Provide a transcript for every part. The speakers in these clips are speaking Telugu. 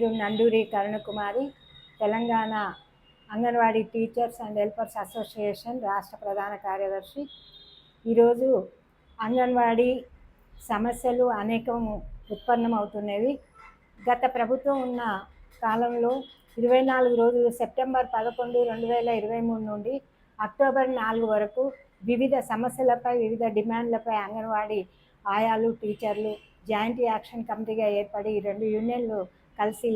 పేరు Nanduri Karunakumari Telangana Anganwadi teachers and helpers association రాష్ట్ర ప్రధాన కార్యదర్శి. ఈరోజు అంగన్వాడీ సమస్యలు అనేకం ఉత్పన్నమవుతున్నవి. గత ప్రభుత్వం ఉన్న కాలంలో ఇరవై నాలుగు రోజులు సెప్టెంబర్ పదకొండు రెండు వేల ఇరవై మూడు నుండి అక్టోబర్ నాలుగు వరకు వివిధ సమస్యలపై వివిధ డిమాండ్లపై అంగన్వాడీ ఆయాలు టీచర్లు జాయింట్ యాక్షన్ కమిటీగా ఏర్పడి ఈ రెండు యూనియన్లు కలిసి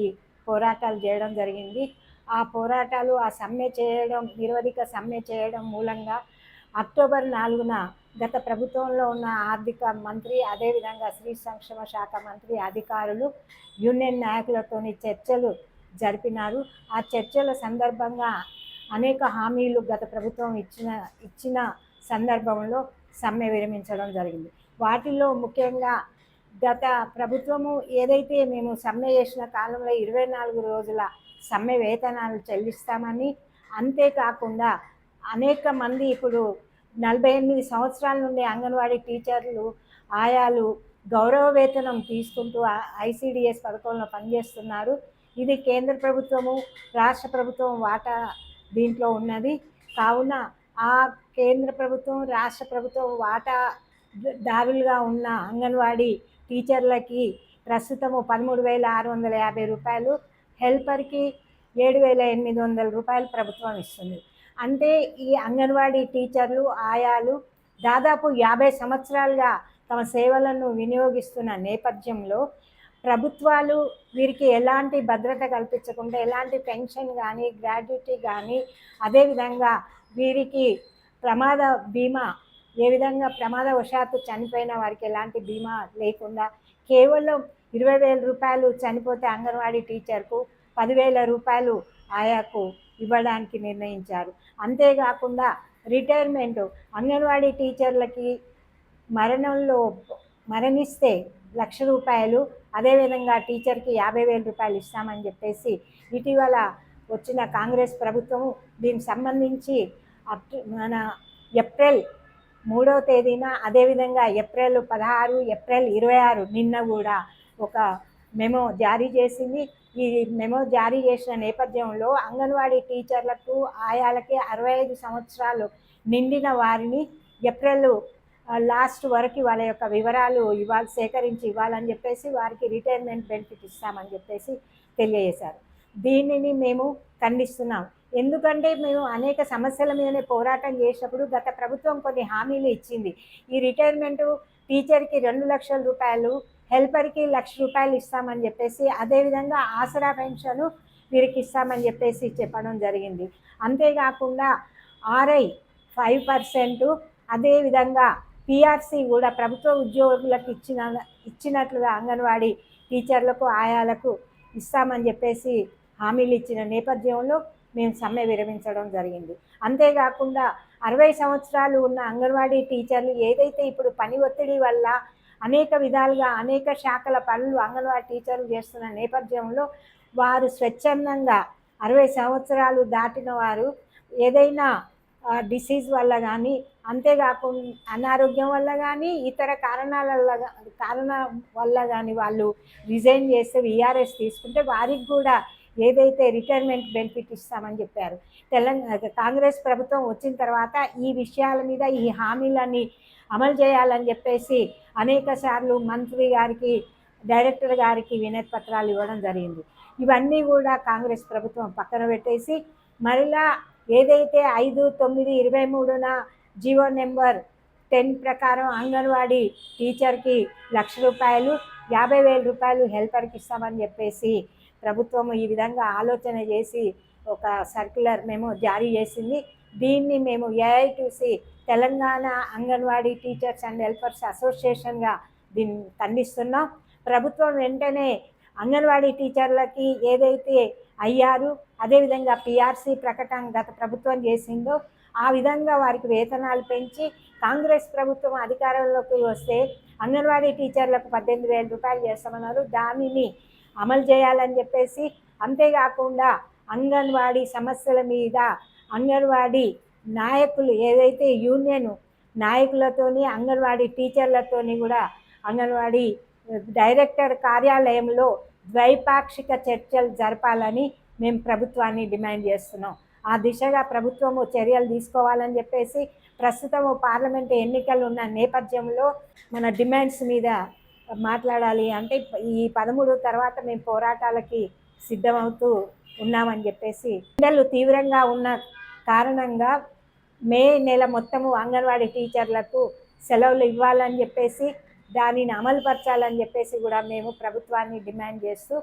పోరాటాలు చేయడం జరిగింది. ఆ పోరాటాలు ఆ సమ్మె చేయడం నిరవధిక సమ్మె చేయడం మూలంగా అక్టోబర్ నాలుగున గత ప్రభుత్వంలో ఉన్న ఆర్థిక మంత్రి అదేవిధంగా స్త్రీ సంక్షేమ శాఖ మంత్రి అధికారులు యూనియన్ నాయకులతోని చర్చలు జరిపినారు. ఆ చర్చల సందర్భంగా అనేక హామీలు గత ప్రభుత్వం ఇచ్చిన ఇచ్చిన సందర్భంలో సమ్మె విరమించడం జరిగింది. వాటిల్లో ముఖ్యంగా గత ప్రభుత్వము ఏదైతే మేము సమ్మె చేసిన కాలంలో ఇరవై నాలుగు రోజుల సమ్మె వేతనాలు చెల్లిస్తామని అంతేకాకుండా అనేక మంది ఇప్పుడు నలభై ఎనిమిది సంవత్సరాల నుండి అంగన్వాడీ టీచర్లు ఆయాలు గౌరవ వేతనం తీసుకుంటూ ఐసిడిఎస్ పథకంలో పనిచేస్తున్నారు. ఇది కేంద్ర ప్రభుత్వము రాష్ట్ర ప్రభుత్వం వాటా దీంట్లో ఉన్నది. కావున ఆ కేంద్ర ప్రభుత్వం రాష్ట్ర ప్రభుత్వం వాటా దారులుగా ఉన్న అంగన్వాడీ టీచర్లకి ప్రస్తుతము పదమూడు వేల ఆరు వందల యాభై రూపాయలు హెల్పర్కి ఏడు వేల ఎనిమిది వందల రూపాయలు ప్రభుత్వం ఇస్తుంది. అంటే ఈ అంగన్వాడీ టీచర్లు ఆయాలు దాదాపు యాభై సంవత్సరాలుగా తమ సేవలను వినియోగిస్తున్న నేపథ్యంలో ప్రభుత్వాలు వీరికి ఎలాంటి భద్రత కల్పించకుండా ఎలాంటి పెన్షన్ కానీ గ్రాడ్యుటీ కానీ అదేవిధంగా వీరికి ప్రమాద బీమా ఏ విధంగా ప్రమాదవశాత్తు చనిపోయిన వారికి ఎలాంటి బీమా లేకుండా కేవలం ఇరవై వేల రూపాయలు చనిపోతే అంగన్వాడీ టీచర్కు పదివేల రూపాయలు ఆయాకు ఇవ్వడానికి నిర్ణయించారు. అంతేకాకుండా రిటైర్మెంట్ అంగన్వాడీ టీచర్లకి మరణంలో మరణిస్తే లక్ష రూపాయలు అదేవిధంగా టీచర్కి యాభై వేల రూపాయలు ఇస్తామని చెప్పేసి ఇటీవల వచ్చిన కాంగ్రెస్ ప్రభుత్వము దీనికి సంబంధించి మన ఏప్రిల్ మూడవ తేదీన అదేవిధంగా ఏప్రిల్ పదహారు ఏప్రిల్ ఇరవై ఆరు నిన్న కూడా ఒక మెమో జారీ చేసింది. ఈ మెమో జారీ చేసిన నేపథ్యంలో అంగన్వాడీ టీచర్లకు ఆయాలకి అరవై ఐదు సంవత్సరాలు నిండిన వారిని ఏప్రిల్ లాస్ట్ వరకు వాళ్ళ యొక్క వివరాలు ఇవ్వాలి సేకరించి ఇవ్వాలని చెప్పేసి వారికి రిటైర్మెంట్ బెనిఫిట్ ఇస్తామని చెప్పేసి తెలియజేశారు. దీనిని మేము ఖండిస్తున్నాం. ఎందుకంటే మేము అనేక సమస్యల మీదనే పోరాటం చేసినప్పుడు గత ప్రభుత్వం కొన్ని హామీలు ఇచ్చింది. ఈ రిటైర్మెంటు టీచర్కి రెండు లక్షల రూపాయలు హెల్పర్కి లక్ష రూపాయలు ఇస్తామని చెప్పేసి అదేవిధంగా ఆసరా పెన్షన్ వీరికి ఇస్తామని చెప్పేసి చెప్పడం జరిగింది. అంతేకాకుండా ఆర్ఐ ఫైవ్ పర్సెంట్ అదేవిధంగా పిఆర్సి కూడా ప్రభుత్వ ఉద్యోగులకు ఇచ్చిన ఇచ్చినట్లుగా అంగన్వాడీ టీచర్లకు ఆయాలకు ఇస్తామని చెప్పేసి హామీలు ఇచ్చిన నేపథ్యంలో మేము సమ్మె విరమించడం జరిగింది. అంతేకాకుండా అరవై సంవత్సరాలు ఉన్న అంగన్వాడీ టీచర్లు ఏదైతే ఇప్పుడు పని ఒత్తిడి వల్ల అనేక విధాలుగా అనేక శాఖల పనులు అంగన్వాడీ టీచర్లు చేస్తున్న నేపథ్యంలో వారు స్వచ్ఛందంగా అరవై సంవత్సరాలు దాటిన వారు ఏదైనా డిసీజ్ వల్ల కానీ అంతేకాకుండా అనారోగ్యం వల్ల కానీ ఇతర కారణాల వల్ల కారణం వల్ల కానీ వాళ్ళు రిజైన్ చేస్తే విఆర్ఎస్ తీసుకుంటే వారికి కూడా ఏదైతే రిటైర్మెంట్ బెనిఫిట్ ఇస్తామని చెప్పారు. తెలంగాణ కాంగ్రెస్ ప్రభుత్వం వచ్చిన తర్వాత ఈ విషయాల మీద ఈ హామీలని అమలు చేయాలని చెప్పేసి అనేక సార్లు మంత్రి గారికి డైరెక్టర్ గారికి వినతి పత్రాలు ఇవ్వడం జరిగింది. ఇవన్నీ కూడా కాంగ్రెస్ ప్రభుత్వం పక్కన పెట్టేసి మరలా ఏదైతే ఐదు తొమ్మిది ఇరవై మూడున జీవో నెంబర్ టెన్ ప్రకారం అంగన్వాడీ టీచర్కి లక్ష రూపాయలు యాభై వేల రూపాయలు హెల్పర్కి ఇస్తామని చెప్పేసి ప్రభుత్వం ఈ విధంగా ఆలోచన చేసి ఒక సర్క్యులర్ మేము జారీ చేసింది. దీన్ని మేము AITC Telangana Anganwadi teachers and helpers అసోసియేషన్గా దీన్ని ఖండిస్తున్నాం. ప్రభుత్వం వెంటనే అంగన్వాడీ టీచర్లకి ఏదైతే అయ్యారు అదేవిధంగా పిఆర్సీ ప్రకటన గత ప్రభుత్వం చేసిందో ఆ విధంగా వారికి వేతనాలు పెంచి కాంగ్రెస్ ప్రభుత్వం అధికారంలోకి వస్తే అంగన్వాడీ టీచర్లకు పద్దెనిమిది వేల రూపాయలు చేస్తామన్నారు. దానిని అమలు చేయాలని చెప్పేసి అంతేకాకుండా అంగన్వాడీ సమస్యల మీద అంగన్వాడీ నాయకులు ఏదైతే యూనియన్ నాయకులతోని అంగన్వాడీ టీచర్లతోని కూడా అంగన్వాడీ డైరెక్టర్ కార్యాలయంలో ద్వైపాక్షిక చర్చలు జరపాలని మేము ప్రభుత్వాన్ని డిమాండ్ చేస్తున్నాం. ఆ దిశగా ప్రభుత్వము చర్యలు తీసుకోవాలని చెప్పేసి ప్రస్తుతము పార్లమెంట్ ఎన్నికలు ఉన్న నేపథ్యంలో మన డిమాండ్స్ మీద మాట్లాడాలి. అంటే ఈ పదమూడు తర్వాత మేము పోరాటాలకి సిద్ధమవుతూ ఉన్నామని చెప్పేసి ఎండలు తీవ్రంగా ఉన్న కారణంగా మే నెల మొత్తము అంగన్వాడీ టీచర్లకు సెలవులు ఇవ్వాలని చెప్పేసి దానిని అమలుపరచాలని చెప్పేసి కూడా మేము ప్రభుత్వాన్ని డిమాండ్ చేస్తూ